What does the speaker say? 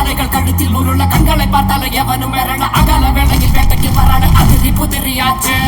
பாறைகள் கழுத்தில் உருள கண்களை பார்த்தாலும் எவனும் மிரள அகல வேளையில் வேட்டைக்கு வரான அதிரி புதிரியாச்சு